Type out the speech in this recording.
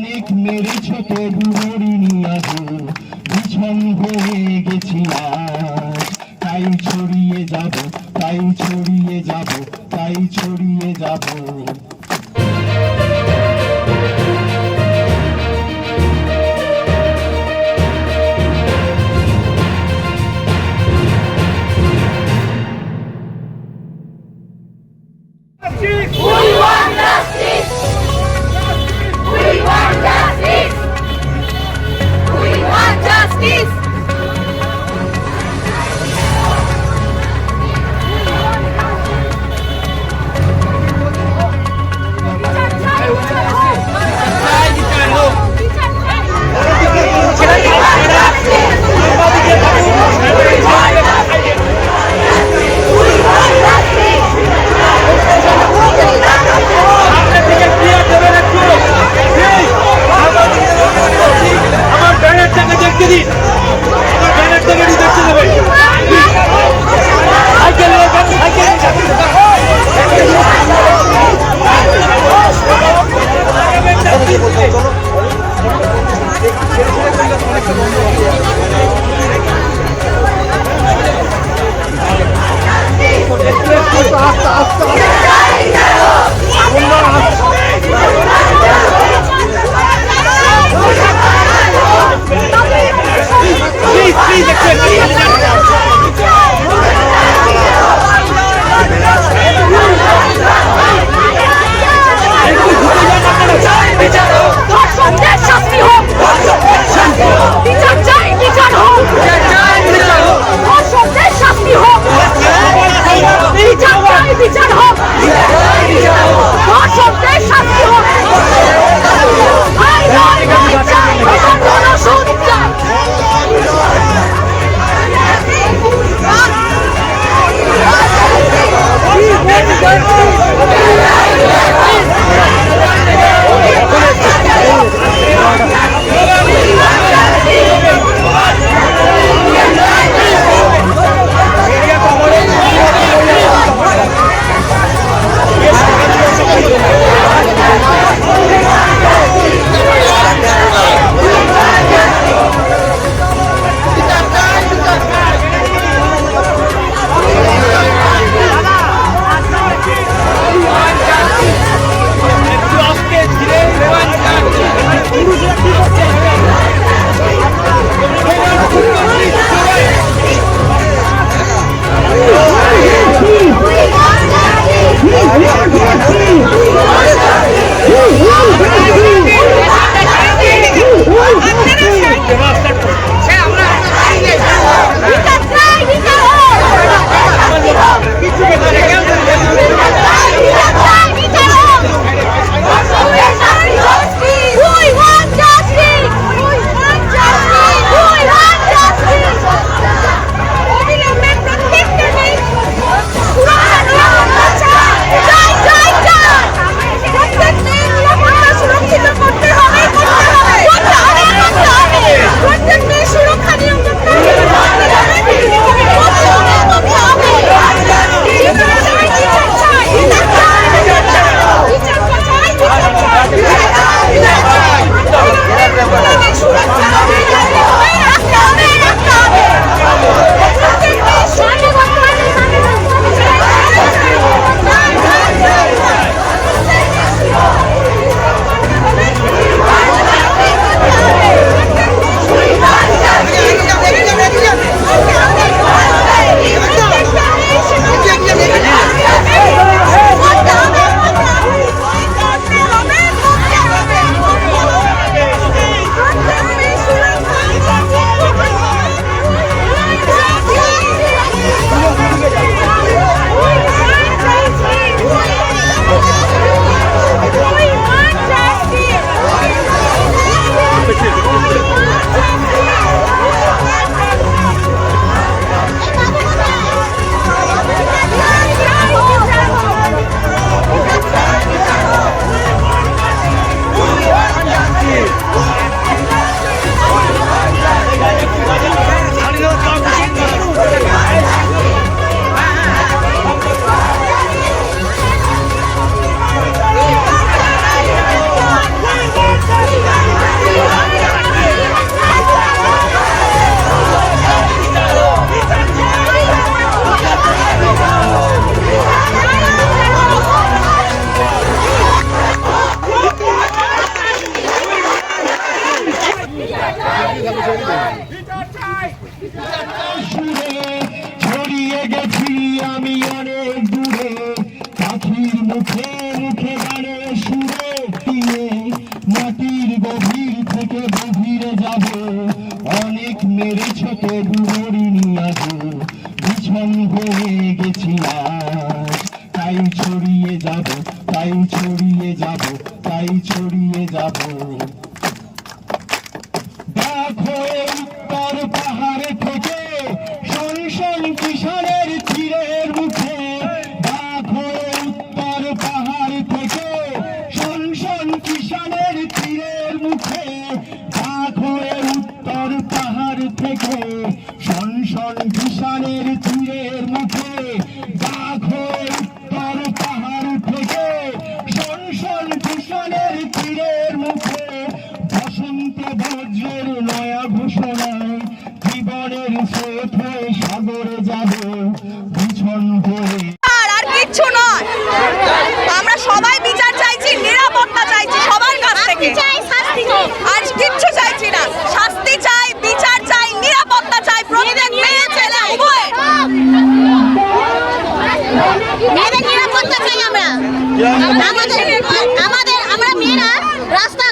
অনেক মেরেছ তবু মরিনি আজও বিছন হয়ে গেছি আজ। তাই ছড়িয়ে যাব, তাই ছড়িয়ে যাব, তাই ছড়িয়ে যাব। তাই ছড়িয়ে যাব, তাই ছড়িয়ে যাব, তাই ছড়িয়ে দেখো উত্তর পাহাড়ে থেকে সরি সন কিশোর। প্রাণের তীরের মুখে দাগ হয়ে উত্তর পাহাড় থেকে শনশন ভূষণের তীরের মুখে বসন্ত বজ্রের নয়া ঘোষণায় জীবনের শেষ হয়ে আমাদের আমরা মেয়েরা রাস্তা